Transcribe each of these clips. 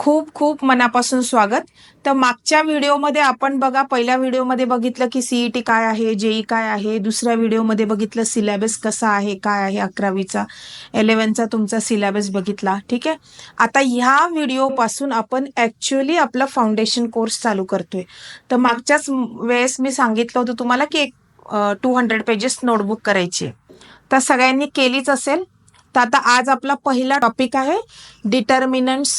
खूप खूप मनापासून स्वागत. तर मागच्या व्हिडिओमध्ये आपण बघा पहिल्या व्हिडिओमध्ये बघितलं की सीईटी काय आहे जेई काय आहे दुसऱ्या व्हिडिओमध्ये बघितलं सिलेबस कसा आहे काय आहे अकरावीचा इलेव्हनचा तुमचा सिलेबस बघितला ठीक आहे? आता ह्या व्हिडिओपासून आपण ॲक्च्युअली आपला फाउंडेशन कोर्स चालू करतोय. तर मागच्याच वेळेस मी सांगितलं होतं तुम्हाला की एक टू हंड्रेड पेजेस नोटबुक करायची तर सगळ्यांनी केलीच असेल. तर आता आज आपला पहिला टॉपिक आहे डिटर्मिनंट्स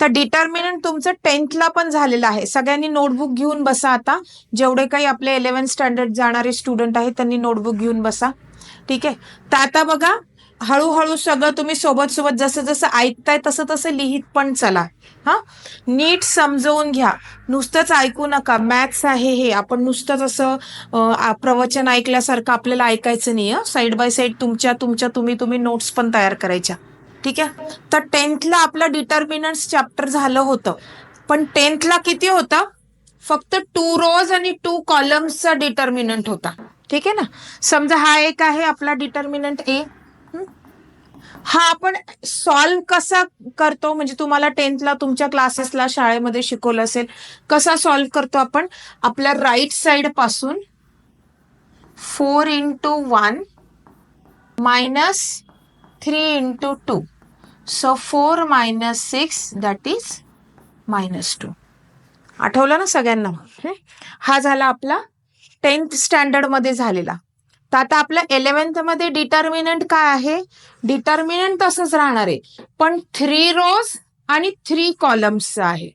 तर डिटर्मिनंट तुमचं टेन्थला पण झालेलं आहे. सगळ्यांनी नोटबुक घेऊन बसा आता. जेवढे काही आपले इलेव्हन स्टँडर्ड जाणारे स्टुडंट आहेत त्यांनी नोटबुक घेऊन बसा. ठीक आहे? तर आता बघा हळूहळू सगळं तुम्ही सोबत सोबत जसं जसं ऐकताय तसं तसं लिहित पण चला. हा? नीट समजवून घ्या. नुसतंच ऐकू नका. मॅथ्स आहे हे. आपण नुसतंच असं प्रवचन ऐकल्यासारखं आपल्याला ऐकायचं नाही साईड बाय साईड तुमच्या तुमच्या तुम्ही तुम्ही नोट्स पण तयार करायच्या. ठीक आहे? तर टेन्थला आपलं डिटर्मिनंट्स चॅप्टर झालं होतं. पण टेन्थला किती होतं? फक्त टू रोज आणि टू कॉलम्सचा डिटर्मिनंट होता. ठीक आहे ना? समजा हा एक आहे आपला डिटर्मिनंट ए हा? आपण सॉल्व कसा करतो? म्हणजे तुम्हाला टेन्थला तुमच्या क्लासेसला शाळेमध्ये शिकवलं असेल कसा सॉल्व करतो आपण? आपल्या right साइडपासून four into one minus three into two so four minus six that is minus two आठवलं ना सगळ्यांना? हं? झाला आपला टेन्थ स्टँडर्डमध्ये झालेला. तर आता आपल्या इलेव्हन्थमध्ये डिटर्मिनंट काय आहे? डिटर्मिनंट तसंच राहणार आहे. पण थ्री रोज आणि थ्री कॉलम्सचा आहे.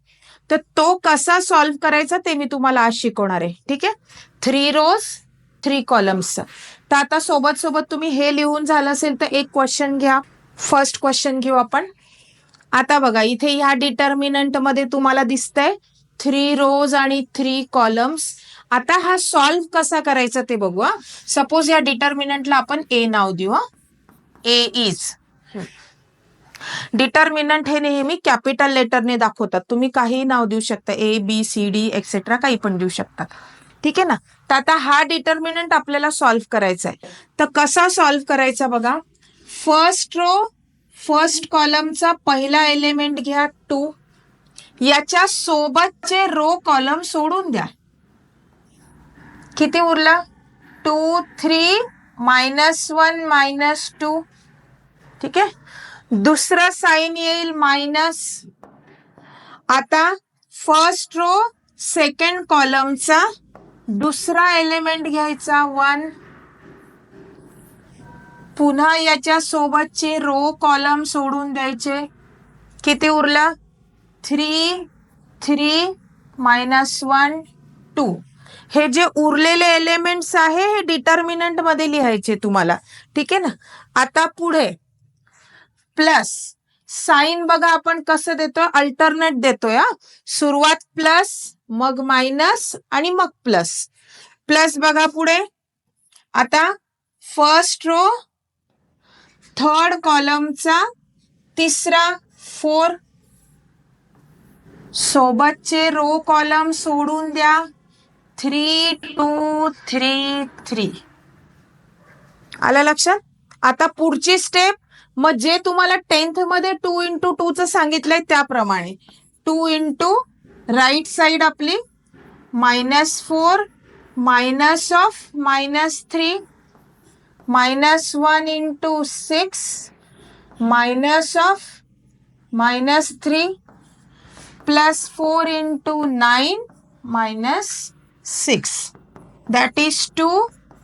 तर तो कसा सॉल्व्ह करायचा ते मी तुम्हाला आज शिकवणार आहे. ठीक आहे? थ्री रोज थ्री कॉलम्सचं तर आता सोबत सोबत तुम्ही हे लिहून झालं असेल तर एक क्वेश्चन घ्या. फर्स्ट क्वेश्चन घेऊ आपण. आता बघा इथे ह्या डिटर्मिनंटमध्ये तुम्हाला दिसतंय थ्री रोज आणि थ्री कॉलम्स आता हा सॉल्व्ह कसा करायचा ते बघू सपोज या डिटर्मिनंटला आपण ए नाव देऊ ए इज डिटर्मिनंट हे नेहमी कॅपिटल लेटरने दाखवतात. तुम्ही काही नाव देऊ शकता. A B C D etcetera काही पण देऊ शकता. ठीक आहे ना? तर आता हा डिटर्मिनंट आपल्याला सॉल्व्ह करायचा आहे तर कसा सॉल्व्ह करायचा बघा? फर्स्ट रो फर्स्ट कॉलमचा पहिला एलिमेंट घ्या टू याच्या सोबतचे रो कॉलम सोडून द्या. किती उरला? Two three minus one minus two ठीक आहे? दुसरं साईन येईल मायनस आता फर्स्ट रो सेकंड कॉलमचा दुसरा एलिमेंट घ्यायचा. वन पुन्हा याच्या सोबतचे रो कॉलम सोडून द्यायचे. किती उरलं? Three three minus one two हे जे उरलेले एलिमेंट्स आहे हे डिटर्मिनंटमध्ये लिहायचे तुम्हाला. ठीक आहे ना? आता पुढे. प्लस साईन बघा आपण कसं देतो अल्टरनेट देतोय हा. सुरुवात प्लस मग मायनस आणि मग प्लस. प्लस बघा पुढे. आता फर्स्ट रो थर्ड कॉलमचा तिसरा फोर सोबतचे रो कॉलम सोडून द्या. थ्री टू थ्री थ्री आलं लक्षात? आता पुढची स्टेप मग जे तुम्हाला टेन्थमध्ये टू इंटू टू च सांगितलंय त्याप्रमाणे. टू इंटू राईट साइड आपली minus four minus of minus three minus one into six minus of minus three plus four into nine minus six that is 2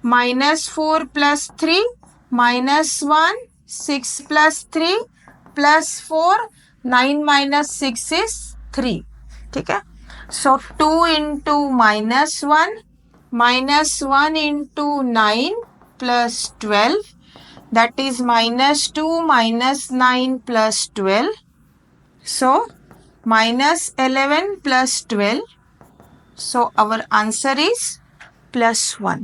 minus 4 plus 3 minus 1 6 plus 3 plus 4 9 minus 6 is 3 ठीक आहे? So two into minus one minus one into nine plus twelve that is minus two minus nine plus twelve so minus 11 plus 12 so our answer is plus one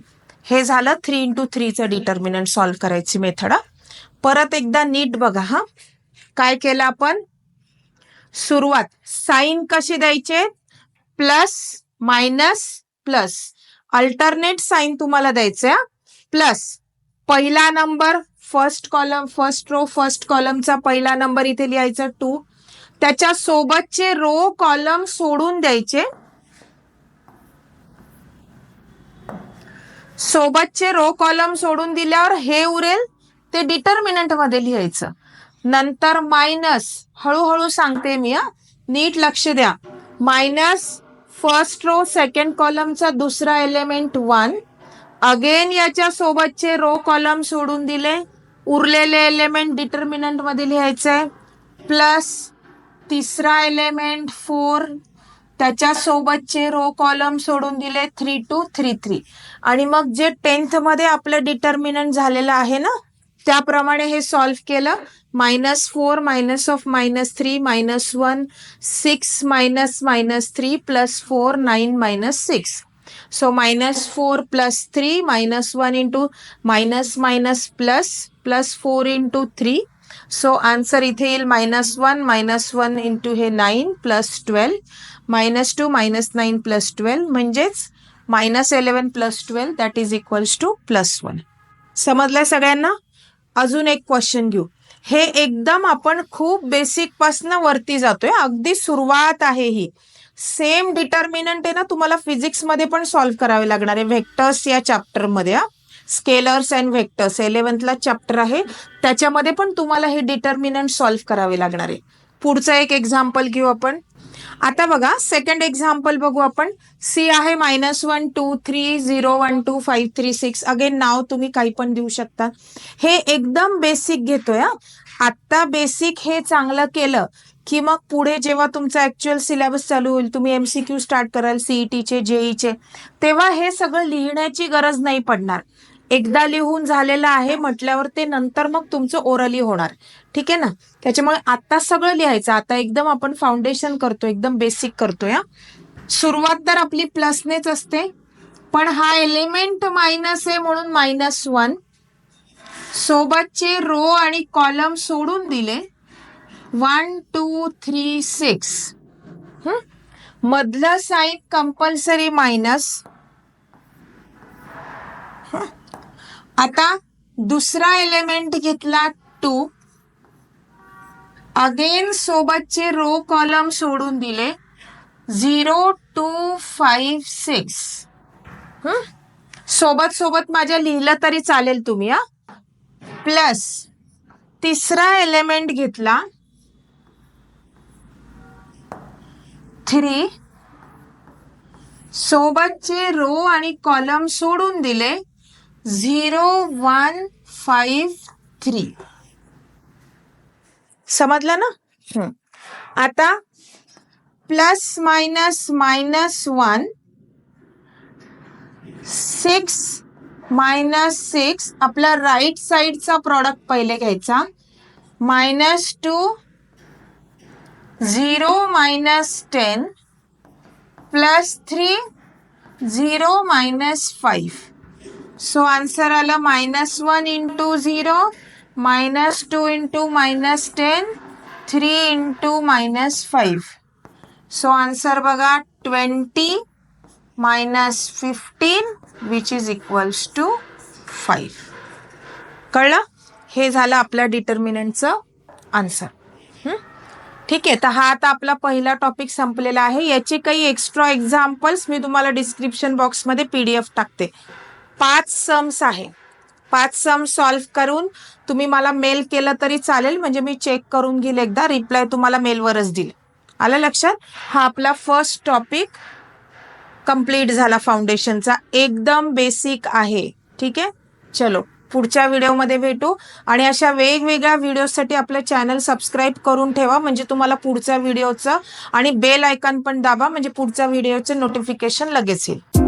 हे झालं three into थ्रीचं determinant solve करायची method परत एकदा नीट बघा हां. काय केलं आपण? सुरुवात. साईन कशी द्यायचे? Plus minus plus. Alternate sign तुम्हाला द्यायचे प्लस पहिला number first column first row first कॉलमचा पहिला नंबर इथे लिहायचा टू त्याच्या सोबतचे रो कॉलम सोडून द्यायचे. सोबतचे रो कॉलम सोडून दिल्यावर हे उरेल ते डिटर्मिनंटमध्ये लिहायचं. नंतर मायनस हळूहळू सांगते मी हा. नीट लक्ष द्या. मायनस फर्स्ट रो सेकंड कॉलमचा दुसरा एलिमेंट वन अगेन याच्या सोबतचे रो कॉलम सोडून दिले. उरलेले एलिमेंट डिटर्मिनंटमध्ये लिहायचे प्लस तिसरा एलिमेंट फोर त्याच्या सोबतचे रो कॉलम सोडून दिले. थ्री टू थ्री थ्री आणि मग जे टेन्थमध्ये आपलं डिटर्मिनंट झालेलं आहे ना त्याप्रमाणे हे सॉल्व्ह केलं. Minus four minus of minus three minus one six minus minus three plus four nine minus six so minus four plus three minus one into minus minus plus plus four into three so answer इथे येईल minus one minus one into हे nine plus twelve minus two minus nine plus twelve म्हणजेच minus eleven plus twelve that is equals to plus one समजलं सगळ्यांना? अजून एक question घेऊ. हे एकदम आपण खूप बेसिक पासन वरती जातोय. अगदी सुरुवात आहे ही. सेम डिटर्मिनंट आहे ना तुम्हाला फिजिक्समध्ये पण सॉल्व्ह करावे लागणार आहे. व्हेक्टर्स या चॅप्टरमध्ये स्केलर्स अँड व्हेक्टर्स इलेव्हन्थला चॅप्टर आहे. त्याच्यामध्ये पण तुम्हाला हे डिटर्मिनंट सॉल्व्ह करावे लागणार आहे. पुढचं एक एक्झाम्पल घेऊ आपण. आता बघा सेकंड एक्झाम्पल बघू आपण. सी आहे minus one two three zero one two five three six again नाव तुम्ही काही पण देऊ शकता. हे एकदम बेसिक घेतोय हा. आत्ता बेसिक हे चांगलं केलं की मग पुढे जेव्हा तुमचा ऍक्च्युअल सिलेबस चालू होईल तुम्ही एमसीक्यू स्टार्ट कराल सीईटीचे जेईचे तेव्हा हे सगळं लिहिण्याची गरज नाही पडणार. एकदा लिहून झालेलं आहे म्हटल्यावर ते नंतर मग तुमचं ओरली होणार. ठीक आहे ना? त्याच्यामुळे आता सगळं लिहायचं. आता एकदम आपण फाउंडेशन करतो एकदम बेसिक करतोय या सुरुवात तर आपली प्लसनेच असते. पण हा एलिमेंट मायनस आहे म्हणून मायनस वन सोबतचे रो आणि कॉलम सोडून दिले. वन टू थ्री सिक्स मधलं साईन कंपल्सरी मायनस आता दुसरा एलिमेंट घेतला टू अगेन सोबतचे रो कॉलम सोडून दिले. झिरो टू फाईव्ह सिक्स सोबत सोबत माझ्या लिहिलं तरी चालेल तुम्ही हा? प्लस तिसरा एलिमेंट घेतला. थ्री सोबतचे रो आणि कॉलम सोडून दिले. Zero one five three. समजलं ना? आता plus minus minus one six minus six आपला राईट साईडचा प्रॉडक्ट पहिले घ्यायचा. Minus two zero minus ten plus three zero minus five. So answer आलं minus one into zero minus two into minus ten three into minus five so answer बघा twenty minus fifteen which is equals to five कळलं? हे झालं आपल्या डिटर्मिनंटचं answer ठीक आहे तर हा आता आपला पहिला टॉपिक संपलेला आहे. याचे काही एक्स्ट्रा एक्झाम्पल्स मी तुम्हाला डिस्क्रिप्शन बॉक्समध्ये पी डी एफ टाकते. पाच सम्स आहे. पाच सम सॉल्व्ह करून तुम्ही मला मेल केलं तरी चालेल. म्हणजे मी चेक करून घेईल एकदा. रिप्लाय तुम्हाला मेलवरच देईल आलं लक्षात? हा आपला फर्स्ट टॉपिक कंप्लीट झाला फाउंडेशनचा एकदम बेसिक आहे. ठीक आहे? चलो पुढच्या व्हिडिओमध्ये भेटू. आणि अशा वेगवेगळ्या व्हिडिओसाठी आपलं चॅनल सबस्क्राईब करून ठेवा. म्हणजे तुम्हाला पुढच्या व्हिडिओचं आणि बेल आयकॉन पण दाबा. म्हणजे पुढच्या व्हिडिओचं नोटिफिकेशन लगेच येईल.